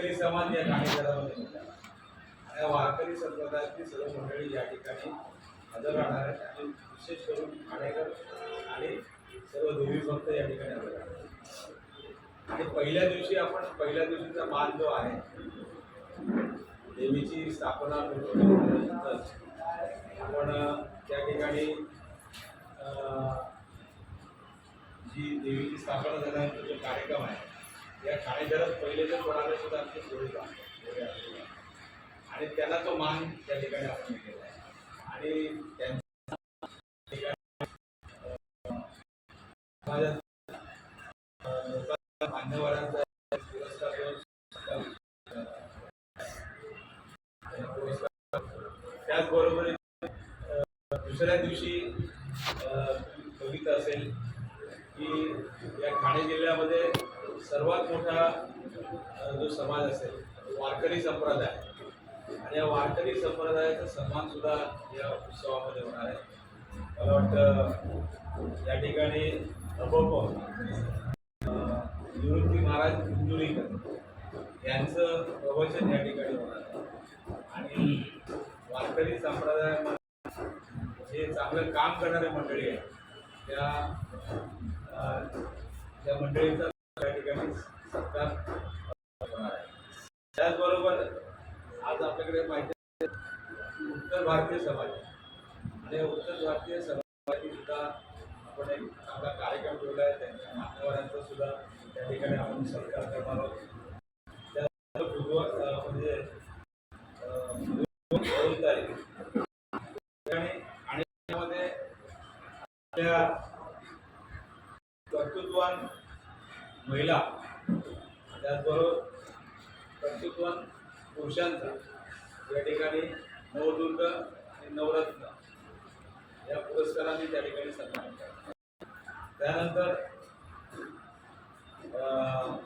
वारकरी समाज या कार्यक्रमामध्ये आणि या वारकरी संप्रदायातली सर्व मंडळी या ठिकाणी हजर राहणार आहेत. आणि विशेष करून ठाणेकर आणि सर्व देवी भक्त या ठिकाणी हजर राहणार आणि पहिल्या दिवशी आपण पहिल्या दिवशीचा मान जो आहे देवीची स्थापना आपण त्या ठिकाणी जी देवीची स्थापना झाल्यानंतर जो कार्यक्रम आहे या कार्यक्रमात पहिले जर कोणाला सुद्धा आमची जोडीला आणि त्यांना तो मान त्या ठिकाणी आपण केला आहे. आणि त्यांच्या मान्यवरांचा पुरस्कार पुरस्कार त्याचबरोबर दुसऱ्या दिवशी कविता असेल की या ठाणे जिल्ह्यामध्ये सर्वात मोठा जो समाज असेल वारकरी संप्रदाय. आणि या वारकरी संप्रदायाचा सन्मानसुद्धा या उत्सवामध्ये होणार आहे. मला वाटतं या ठिकाणी अबप निवृत्ती महाराज इंदुरीकर यांचं प्रवचन या ठिकाणी होणार आहे. आणि वारकरी संप्रदायामध्ये जे चांगलं काम करणारे मंडळी आहेत. त्या या त्या मंडळीचा त्या ठिकाणी सत्कार होणार आहे. त्याचबरोबर आज आपल्याकडे माहिती उत्तर भारतीय समाज आणि उत्तर भारतीय समाजाची सुद्धा आपण एक चांगला कार्यक्रम ठेवला आहे. त्यांच्या मान्यवरांचा सुद्धा त्या ठिकाणी आपण सत्कार करणार आहोत. म्हणजे आणि त्यामध्ये आपल्या कर्तृत्वान महिला त्याचबरोबर कर्तृत्वान पुरुषांचा या ठिकाणी नवदुर्ग आणि नवरत्न या पुरस्काराने त्या ठिकाणी सन्मान त्यानंतर अं,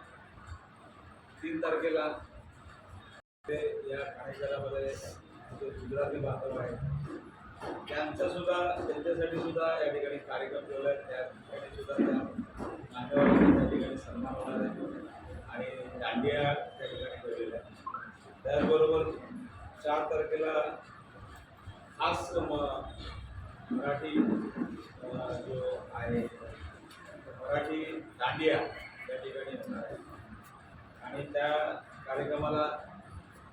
तीन तारखेला ते या कार्यक्रमामध्ये जे गुजराती बांधव आहेत. त्यांचा सुद्धा त्यांच्यासाठी सुद्धा या ठिकाणी कार्यक्रम ठेवला आहे. त्या ठिकाणी सुद्धा त्या मान्यवरांचा त्या ठिकाणी सन्मान होणार आहे. आणि दांडिया त्या ठिकाणी ठेवलेल्या आहे त्याचबरोबर चार तारखेला खास मराठी जो आहे मराठी दांडिया त्या ठिकाणी होणार आहे. आणि त्या कार्यक्रमाला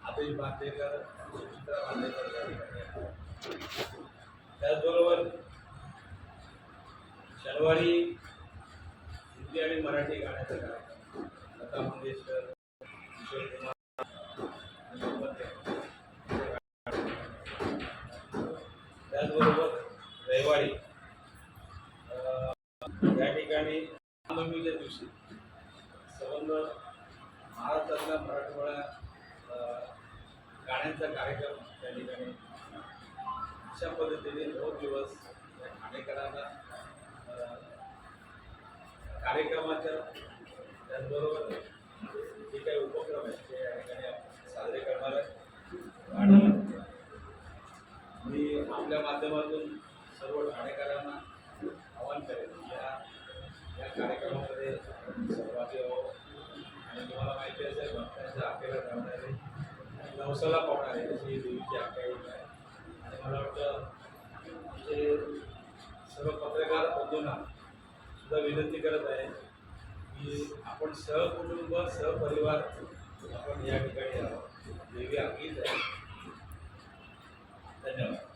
आदेश बांदेकर सुचित्रा बांदेकर त्या ठिकाणी त्याचबरोबर शनिवारी हिंदी आणि मराठी गाण्याचा कार्यक्रम. लता मंगेशकर किशोर कुमार त्याचबरोबर रविवारी या ठिकाणी रामनवमीच्या दिवशी संबंध महाराष्ट्रातल्या मराठवाड्या गाण्यांचा कार्यक्रम त्या ठिकाणी अशा पद्धतीने दोन दिवस ठाणेकरांना कार्यक्रमाच्या त्याचबरोबर जे काही उपक्रम आहेत ते या ठिकाणी साजरे करणार आहे आणि मी आपल्या माध्यमातून सर्व ठाणेकरांना आवाहन करेन या या कार्यक्रमामध्ये सहभागी व्हावं. आणि तुम्हाला माहिती असेल भक्तांच्या आखेला जाणारे आणि नवसाला पावणारे अशी मला वाटतं जे सर्व पत्रकार बंधूंना सुद्धा विनंती करत आहे की आपण सहकुटुंब सहपरिवार आपण या ठिकाणी आहोत. देवी आपलीच आहे. धन्यवाद.